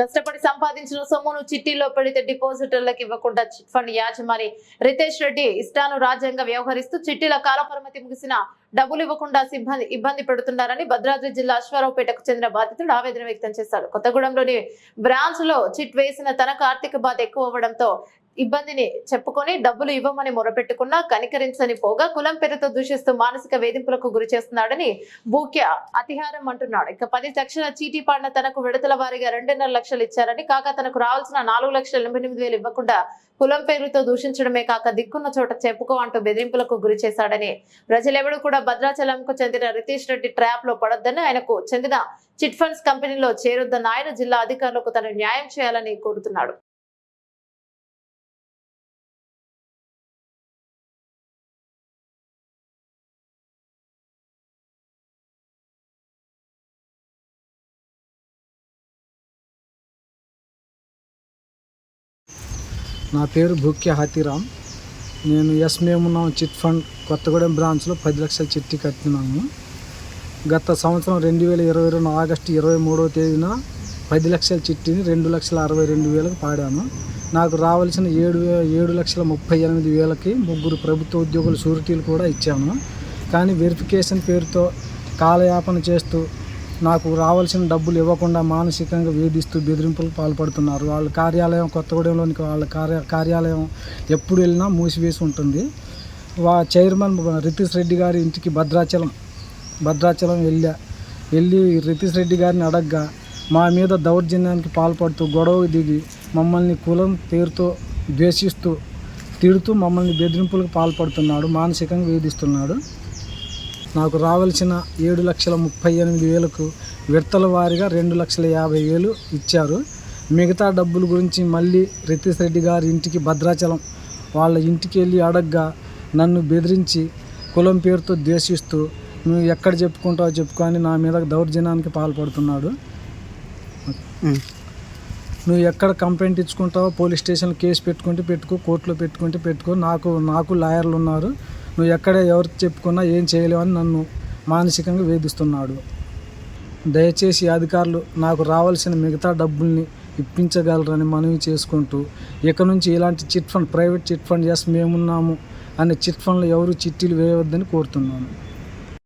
కష్టపడి సంపాదించిన సొమ్మును చిట్టీలో పెడితే డిపాజిటర్లకు ఇవ్వకుండా చిట్ ఫండ్ యాజమాని రితేష్ రెడ్డి ఇష్టాను రాజ్యంగా వ్యవహరిస్తూ చిట్టీల కాలపరిమితి ముగిసిన డబ్బులు ఇవ్వకుండా సిబ్బంది ఇబ్బంది పెడుతున్నారని భద్రాద్రి జిల్లా అశ్వారావుపేటకు చెందిన బాధితుడు ఆవేదన వ్యక్తం చేశాడు. కొత్తగూడెంలోని బ్రాంచ్లో చిట్ వేసిన తనకు ఆర్థిక బాధ ఎక్కువ అవ్వడంతో ఇబ్బందిని చెప్పుకొని డబ్బులు ఇవ్వమని మొరపెట్టుకున్నా కనికరించని పోగా కులం పేరుతో దూషిస్తూ మానసిక వేధింపులకు గురి చేస్తున్నాడని బూక్య అతిహారం అంటున్నాడు. ఇక పది లక్షల చీటీ పాడిన తనకు విడతల వారీగా రెండున్నర లక్షలు ఇచ్చారని కాక తనకు రావాల్సిన నాలుగు లక్షల ఎనభై ఎనిమిది వేలు ఇవ్వకుండా కులం పేరుతో దూషించడమే కాక దిక్కున్న చోట చెప్పుకో అంటూ బెదిరింపులకు గురి చేశాడని ప్రజలెవడు కూడా భద్రాచలంకు చెందిన రితీష్ రెడ్డి ట్రాప్లో పడొద్దని ఆయనకు చెందిన చిట్ ఫండ్స్ కంపెనీలో చేరొద్దన్న ఆయన జిల్లా అధికారులకు తన న్యాయం చేయాలని కోరుతున్నాడు. నా పేరు భూక్య హాతీరామ్. నేను ఎస్ మేమున్నాం చిట్ ఫండ్ కొత్తగూడెం బ్రాంచ్లో పది లక్షల చిట్టి కట్టినాము. గత సంవత్సరం రెండు వేల ఇరవై రెండు ఆగస్టు ఇరవై మూడవ తేదీన పది లక్షల చిట్టిని రెండు లక్షల అరవై రెండు వేలకు పాడాను నాకు రావాల్సిన ఏడు ఏడు లక్షల ముప్పై ఎనిమిది వేలకి ముగ్గురు ప్రభుత్వ ఉద్యోగుల షూరిటీలు కూడా ఇచ్చాను కానీ వెరిఫికేషన్ పేరుతో కాలయాపన చేస్తూ నాకు రావాల్సిన డబ్బులు ఇవ్వకుండా మానసికంగా వేధిస్తూ బెదిరింపులకు పాల్పడుతున్నారు. వాళ్ళ కార్యాలయం కొత్తగూడెంలోని వాళ్ళ కార్య కార్యాలయం ఎప్పుడు వెళ్ళినా మూసివేసి ఉంటుంది. వా చైర్మన్ రితీష్ రెడ్డి గారి ఇంటికి భద్రాచలం భద్రాచలం వెళ్ళా. వెళ్ళి రితీష్ రెడ్డి గారిని అడగ్గా మా మీద దౌర్జన్యానికి పాల్పడుతూ గొడవ దిగి మమ్మల్ని కులం పేరుతో ద్వేషిస్తూ తిడుతూ మమ్మల్ని బెదిరింపులకు పాల్పడుతున్నాడు మానసికంగా వేధిస్తున్నాడు. నాకు రావాల్సిన ఏడు లక్షల ముప్పై ఎనిమిది వేలకు విడతల వారీగా రెండు లక్షల యాభై వేలు ఇచ్చారు. మిగతా డబ్బుల గురించి మళ్ళీ రితీష్ రెడ్డి గారి ఇంటికి భద్రాచలం వాళ్ళ ఇంటికి వెళ్ళి అడగ్గా నన్ను బెదిరించి కులం పేరుతో ద్వేషిస్తూ నువ్వు ఎక్కడ చెప్పుకుంటావో చెప్పుకొని నా మీద దౌర్జన్యానికి పాల్పడుతున్నాడు. నువ్వు ఎక్కడ కంప్లైంట్ ఇచ్చుకుంటావో పోలీస్ స్టేషన్లో కేసు పెట్టుకుంటే పెట్టుకో కోర్టులో పెట్టుకుంటే పెట్టుకో నాకు నాకు లాయర్లు ఉన్నారు. నువ్వు ఎక్కడ ఎవరు చెప్పుకున్నా ఏం చేయలేవని నన్ను మానసికంగా వేధిస్తున్నాడు. దయచేసి అధికారులు నాకు రావాల్సిన మిగతా డబ్బుల్ని ఇప్పించగలరని మనవి చేసుకుంటూ ఇక నుంచి ఇలాంటి chit fund private chit fund yes మేమున్నాము అనే చిట్ ఫండ్లు ఎవరు చిట్టీలు వేయవద్దని కోరుతున్నాను.